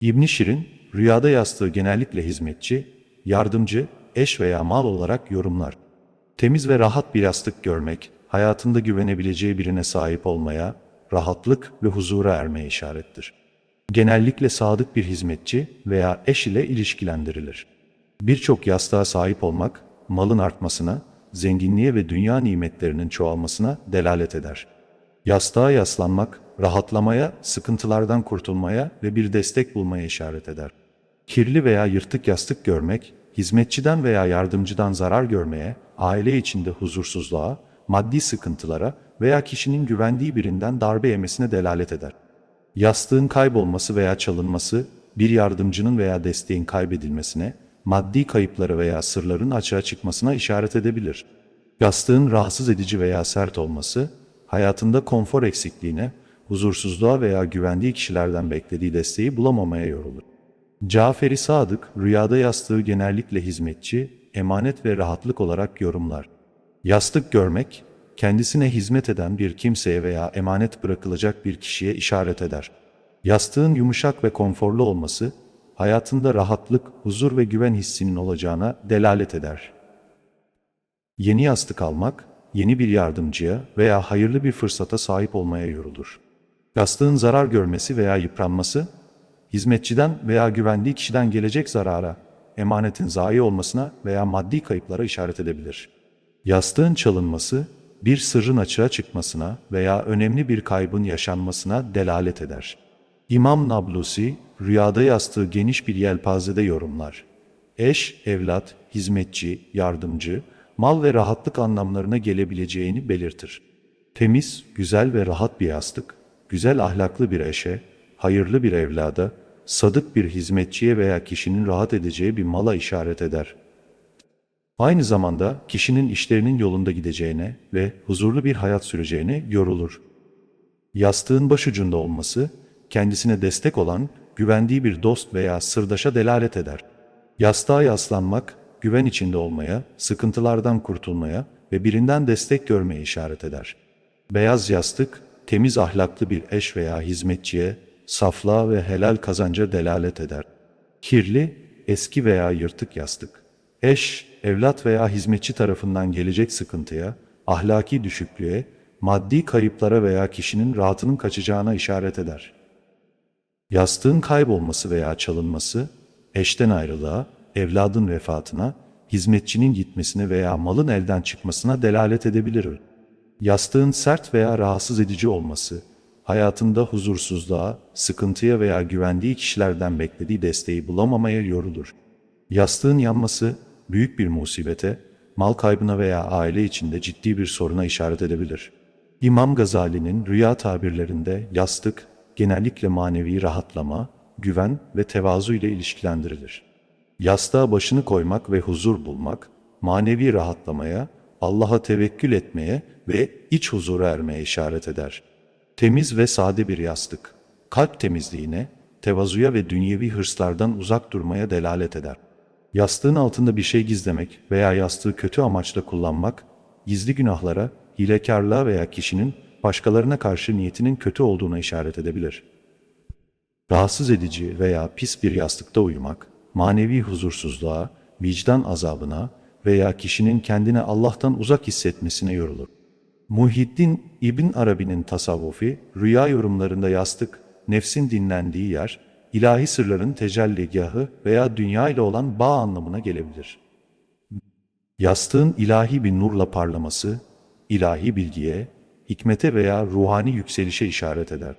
İbn Şirin, rüyada yastığı genellikle hizmetçi, yardımcı, eş veya mal olarak yorumlar. Temiz ve rahat bir yastık görmek, hayatında güvenebileceği birine sahip olmaya, rahatlık ve huzura ermeye işarettir. Genellikle sadık bir hizmetçi veya eş ile ilişkilendirilir. Birçok yastığa sahip olmak, malın artmasına, zenginliğe ve dünya nimetlerinin çoğalmasına delalet eder. Yastığa yaslanmak, rahatlamaya, sıkıntılardan kurtulmaya ve bir destek bulmaya işaret eder. Kirli veya yırtık yastık görmek, hizmetçiden veya yardımcıdan zarar görmeye, aile içinde huzursuzluğa, maddi sıkıntılara veya kişinin güvendiği birinden darbe yemesine delalet eder. Yastığın kaybolması veya çalınması, bir yardımcının veya desteğin kaybedilmesine, maddi kayıpları veya sırların açığa çıkmasına işaret edebilir. Yastığın rahatsız edici veya sert olması, hayatında konfor eksikliğine, huzursuzluğa veya güvendiği kişilerden beklediği desteği bulamamaya yorulur. Caferi Sadık, rüyada yastığı genellikle hizmetçi, emanet ve rahatlık olarak yorumlar. Yastık görmek, kendisine hizmet eden bir kimseye veya emanet bırakılacak bir kişiye işaret eder. Yastığın yumuşak ve konforlu olması, hayatında rahatlık, huzur ve güven hissinin olacağına delalet eder. Yeni yastık almak, yeni bir yardımcıya veya hayırlı bir fırsata sahip olmaya yorulur. Yastığın zarar görmesi veya yıpranması, hizmetçiden veya güvendiği kişiden gelecek zarara, emanetin zayi olmasına veya maddi kayıplara işaret edebilir. Yastığın çalınması, bir sırrın açığa çıkmasına veya önemli bir kaybın yaşanmasına delalet eder. İmam Nablusi, rüyada yastığı geniş bir yelpazede yorumlar. Eş, evlat, hizmetçi, yardımcı, mal ve rahatlık anlamlarına gelebileceğini belirtir. Temiz, güzel ve rahat bir yastık, güzel ahlaklı bir eşe, hayırlı bir evlada, sadık bir hizmetçiye veya kişinin rahat edeceği bir mala işaret eder. Aynı zamanda kişinin işlerinin yolunda gideceğine ve huzurlu bir hayat süreceğine yorulur. Yastığın başucunda olması, kendisine destek olan, güvendiği bir dost veya sırdaşa delalet eder. Yastığa yaslanmak, güven içinde olmaya, sıkıntılardan kurtulmaya ve birinden destek görmeye işaret eder. Beyaz yastık, temiz ahlaklı bir eş veya hizmetçiye, saflığa ve helal kazanca delalet eder. Kirli, eski veya yırtık yastık. Eş, evlat veya hizmetçi tarafından gelecek sıkıntıya, ahlaki düşüklüğe, maddi kayıplara veya kişinin rahatının kaçacağına işaret eder. Yastığın kaybolması veya çalınması, eşten ayrılığa, evladın vefatına, hizmetçinin gitmesine veya malın elden çıkmasına delalet edebilir. Yastığın sert veya rahatsız edici olması, hayatında huzursuzluğa, sıkıntıya veya güvendiği kişilerden beklediği desteği bulamamaya yorulur. Yastığın yanması, büyük bir musibete, mal kaybına veya aile içinde ciddi bir soruna işaret edebilir. İmam Gazali'nin rüya tabirlerinde yastık genellikle manevi rahatlama, güven ve tevazu ile ilişkilendirilir. Yastığa başını koymak ve huzur bulmak, manevi rahatlamaya, Allah'a tevekkül etmeye ve iç huzura ermeye işaret eder. Temiz ve sade bir yastık, kalp temizliğine, tevazuya ve dünyevi hırslardan uzak durmaya delalet eder. Yastığın altında bir şey gizlemek veya yastığı kötü amaçla kullanmak, gizli günahlara, hilekarlığa veya kişinin başkalarına karşı niyetinin kötü olduğuna işaret edebilir. Rahatsız edici veya pis bir yastıkta uyumak, manevi huzursuzluğa, vicdan azabına veya kişinin kendini Allah'tan uzak hissetmesine yorulur. Muhyiddin İbn Arabi'nin tasavvufi, rüya yorumlarında yastık, nefsin dinlendiği yer, ilahi sırların tecelligahı veya dünya ile olan bağ anlamına gelebilir. Yastığın ilahi bir nurla parlaması, ilahi bilgiye, hikmete veya ruhani yükselişe işaret eder.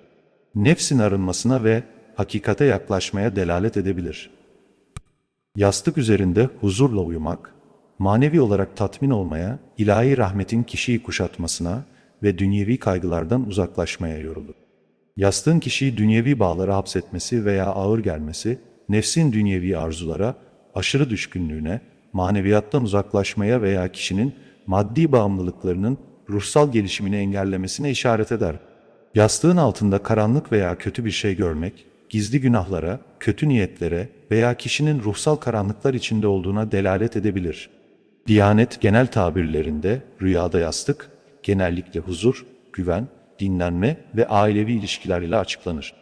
Nefsin arınmasına ve hakikate yaklaşmaya delalet edebilir. Yastık üzerinde huzurla uyumak, manevi olarak tatmin olmaya, ilahi rahmetin kişiyi kuşatmasına ve dünyevi kaygılardan uzaklaşmaya yorulur. Yastığın kişiyi dünyevi bağlara hapsetmesi veya ağır gelmesi, nefsin dünyevi arzulara, aşırı düşkünlüğüne, maneviyattan uzaklaşmaya veya kişinin maddi bağımlılıklarının ruhsal gelişimini engellemesine işaret eder. Yastığın altında karanlık veya kötü bir şey görmek, gizli günahlara, kötü niyetlere veya kişinin ruhsal karanlıklar içinde olduğuna delalet edebilir. Diyanet genel tabirlerinde rüyada yastık, genellikle huzur, güven, dinlenme ve ailevi ilişkiler ile açıklanır.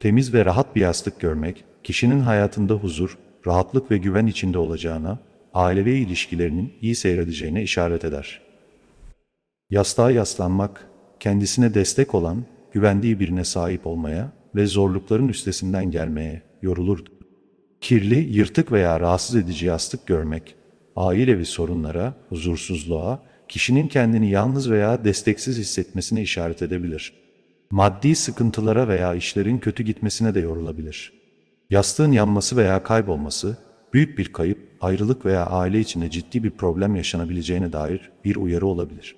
Temiz ve rahat bir yastık görmek, kişinin hayatında huzur, rahatlık ve güven içinde olacağına, ailevi ilişkilerinin iyi seyredeceğine işaret eder. Yastığa yaslanmak, kendisine destek olan, güvendiği birine sahip olmaya ve zorlukların üstesinden gelmeye yorulurdu. Kirli, yırtık veya rahatsız edici yastık görmek, ailevi sorunlara, huzursuzluğa, kişinin kendini yalnız veya desteksiz hissetmesine işaret edebilir. Maddi sıkıntılara veya işlerin kötü gitmesine de yorulabilir. Yastığın yanması veya kaybolması, büyük bir kayıp, ayrılık veya aile içinde ciddi bir problem yaşanabileceğine dair bir uyarı olabilir.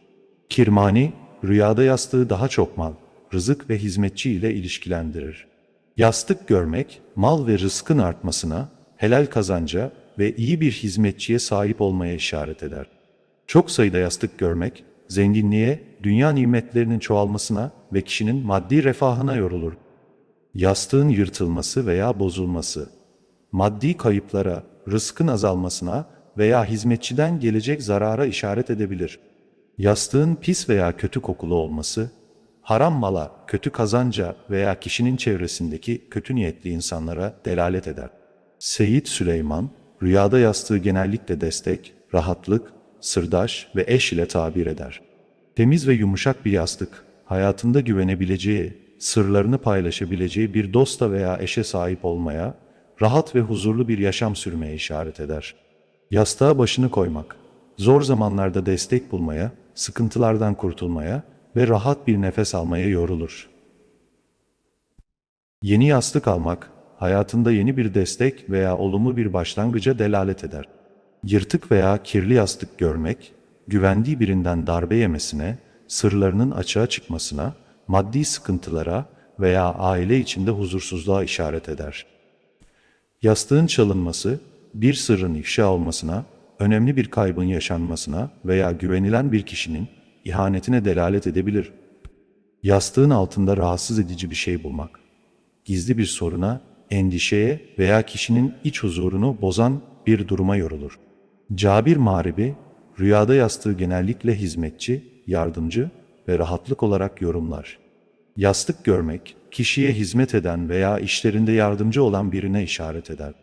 Kirmani, rüyada yastığı daha çok mal, rızık ve hizmetçi ile ilişkilendirir. Yastık görmek, mal ve rızkın artmasına, helal kazanca ve iyi bir hizmetçiye sahip olmaya işaret eder. Çok sayıda yastık görmek, zenginliğe, dünya nimetlerinin çoğalmasına ve kişinin maddi refahına yorulur. Yastığın yırtılması veya bozulması, maddi kayıplara, rızkın azalmasına veya hizmetçiden gelecek zarara işaret edebilir. Yastığın pis veya kötü kokulu olması, haram mala, kötü kazanca veya kişinin çevresindeki kötü niyetli insanlara delalet eder. Seyit Süleyman, rüyada yastığı genellikle destek, rahatlık, sırdaş ve eş ile tabir eder. Temiz ve yumuşak bir yastık, hayatında güvenebileceği, sırlarını paylaşabileceği bir dosta veya eşe sahip olmaya, rahat ve huzurlu bir yaşam sürmeye işaret eder. Yastığa başını koymak, zor zamanlarda destek bulmaya, sıkıntılardan kurtulmaya ve rahat bir nefes almaya yorulur. Yeni yastık almak, hayatında yeni bir destek veya olumlu bir başlangıca delalet eder. Yırtık veya kirli yastık görmek, güvendiği birinden darbe yemesine, sırlarının açığa çıkmasına, maddi sıkıntılara veya aile içinde huzursuzluğa işaret eder. Yastığın çalınması, bir sırrın ifşa olmasına, önemli bir kaybın yaşanmasına veya güvenilen bir kişinin ihanetine delalet edebilir. Yastığın altında rahatsız edici bir şey bulmak, gizli bir soruna, endişeye veya kişinin iç huzurunu bozan bir duruma yorulur. Cabir Mağribi, rüyada yastığı genellikle hizmetçi, yardımcı ve rahatlık olarak yorumlar. Yastık görmek, kişiye hizmet eden veya işlerinde yardımcı olan birine işaret eder.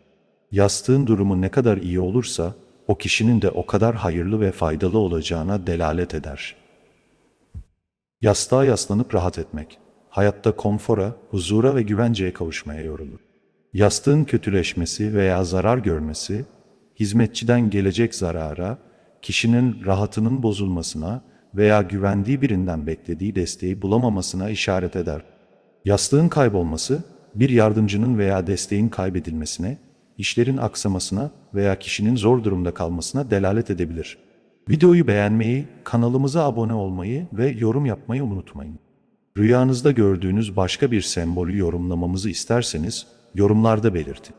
Yastığın durumu ne kadar iyi olursa, o kişinin de o kadar hayırlı ve faydalı olacağına delalet eder. Yastığa yaslanıp rahat etmek, hayatta konfora, huzura ve güvenceye kavuşmaya yorulur. Yastığın kötüleşmesi veya zarar görmesi, hizmetçiden gelecek zarara, kişinin rahatının bozulmasına veya güvendiği birinden beklediği desteği bulamamasına işaret eder. Yastığın kaybolması, bir yardımcının veya desteğin kaybedilmesine, işlerin aksamasına veya kişinin zor durumda kalmasına delalet edebilir. Videoyu beğenmeyi, kanalımıza abone olmayı ve yorum yapmayı unutmayın. Rüyanızda gördüğünüz başka bir sembolü yorumlamamızı isterseniz yorumlarda belirtin.